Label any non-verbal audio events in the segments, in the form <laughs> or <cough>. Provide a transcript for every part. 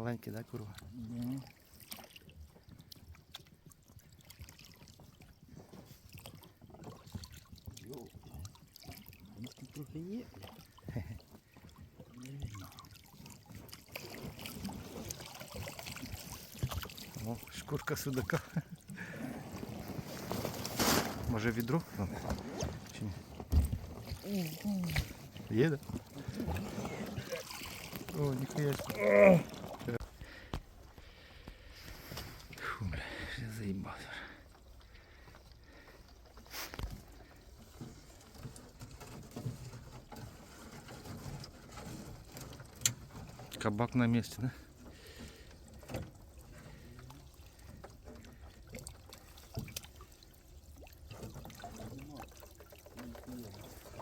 Маленький, да, курва? Да. Йо. Ну, тут трохи є. Не видно. О, шкурка судака. Може відро? О, Чи ні? Є, да? О, ніхуя. Кабак на месте, да?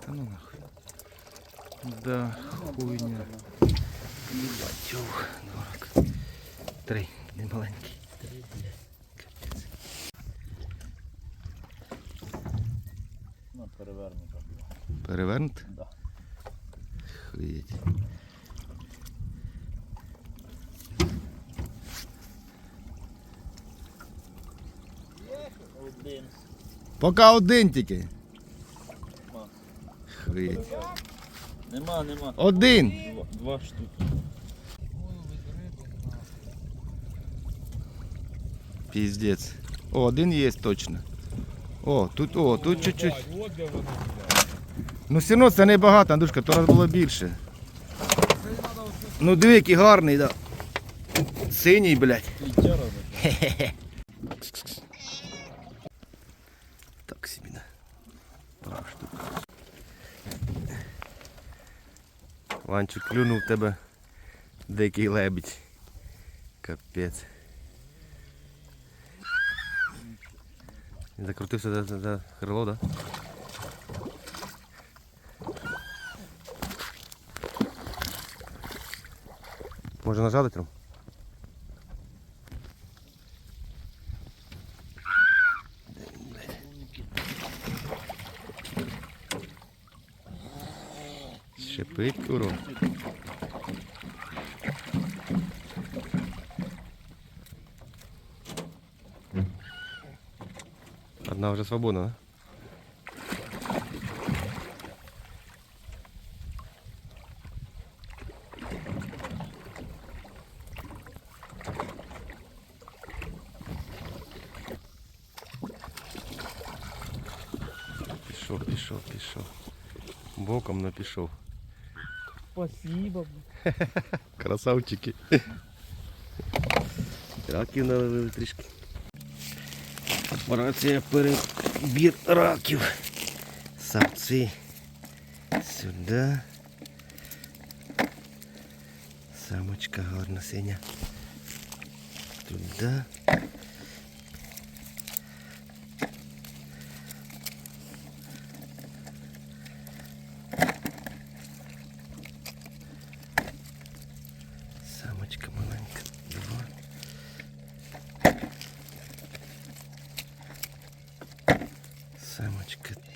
Та ну нахуй. Да, хуйня. Ебать, ух, дурак. Три, не маленький. Ну, перевернута була. Перевернути? Да. Хуєть. Один. Поки один тільки. Нема. Хуєть. Нема, нема. Один. Два, два штуки. Піздець. О, один є точно. О, тут, о, тут чуть-чуть. От де вони. Ну все одно це не багато, Андрюшка, то раз було більше. Ну диви, який гарний, да. Синій, блядь. Ліття робить. Так Ванчик клюнув тебе дикий лебідь. Капець. Закрутився за, за, за крило, да? Може нажати тром? Шипить куру. Одна вже свободна, да? Пішов, пішов, пішов. Боком, но пішов. Спасибо. Красавчики. Раків наловили трішки. Операція перебір раків. Самці. Сюди. Самочка гарна синя. Туди.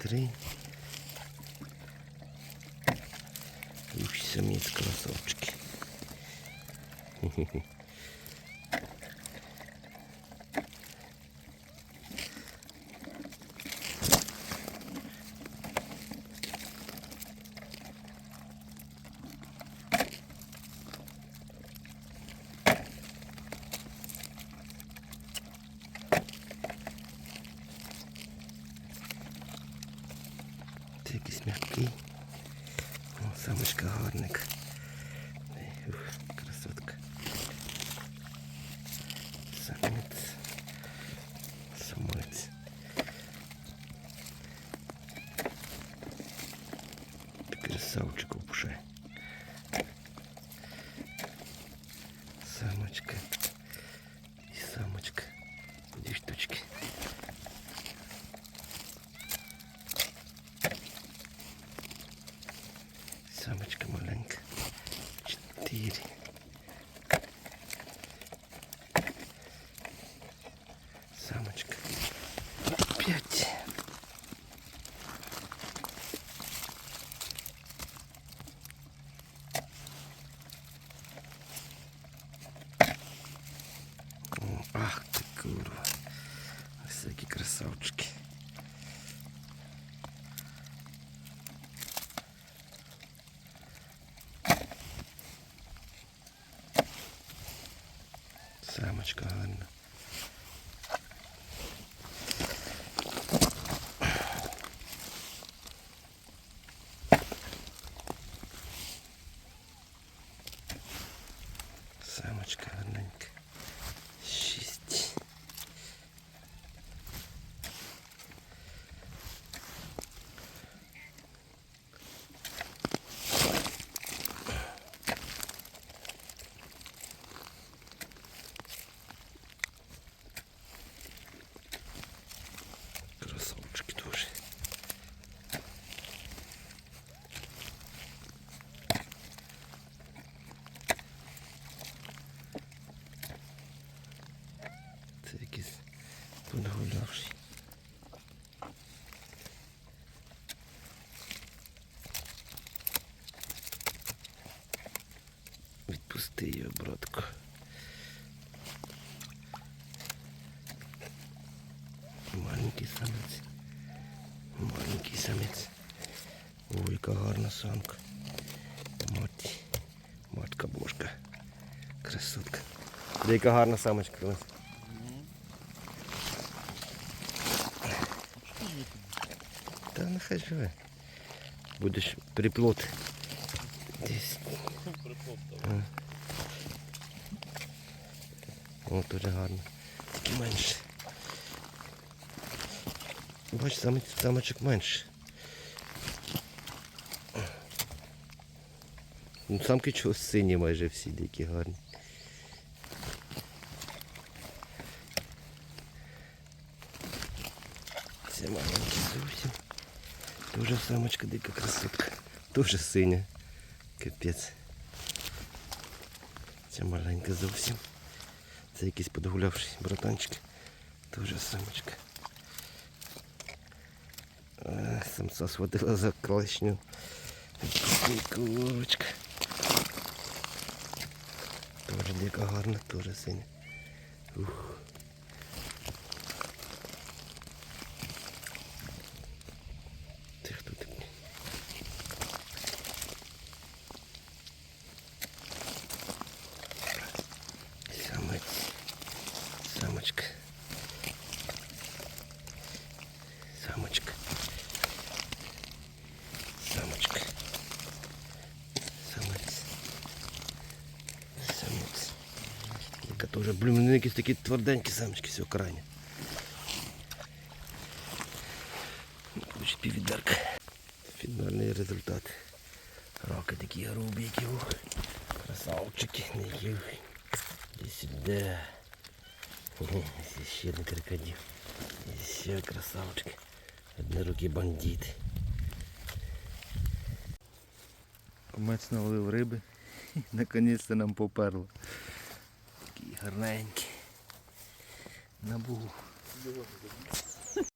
Самочка три. І самець самочка ух, красотка. Самець. Самець. Красавчик упше. Самочка. І самочка. Четыре. Самочка. Пять. Ах ти курва. Які красавчики. Самочка Відпусти його, братку. Маленький самець. Маленький самець. Ой, яка гарна самка. Мать. Матка бошка. Красотка. Де яка гарна самочка. Олесь. Та нехай живе. Будеш приплод. Десь. О, дуже гарно. Менше. Бач, самець, самочок менше. Ну, самки чого сині майже всі дикі гарні. Це маленькі зовсім. Дуже самочка дика красотка. Дуже синя. Капець. Це маленька зовсім. Це якийсь подгулявший братанчик. Тоже самочка. А, самца за клешню. Курочка. Тоже дика гарна, тоже синя. Ух. Самочка. Самочка. Самочка. Самець. Самець. Яка теж, блін, вони якісь такі тверденькі самочки, все крайне. Короче, піввідерка. Фінальний результат. Раки такі грубі, які ух. Красавчики, які ух. Иди сюда. Здесь еще один крокодил. Еще красавочка. Однорукий бандит. Мець наловив риби. <laughs> Наконець-то нам поперло. Такий гарненький. Набув.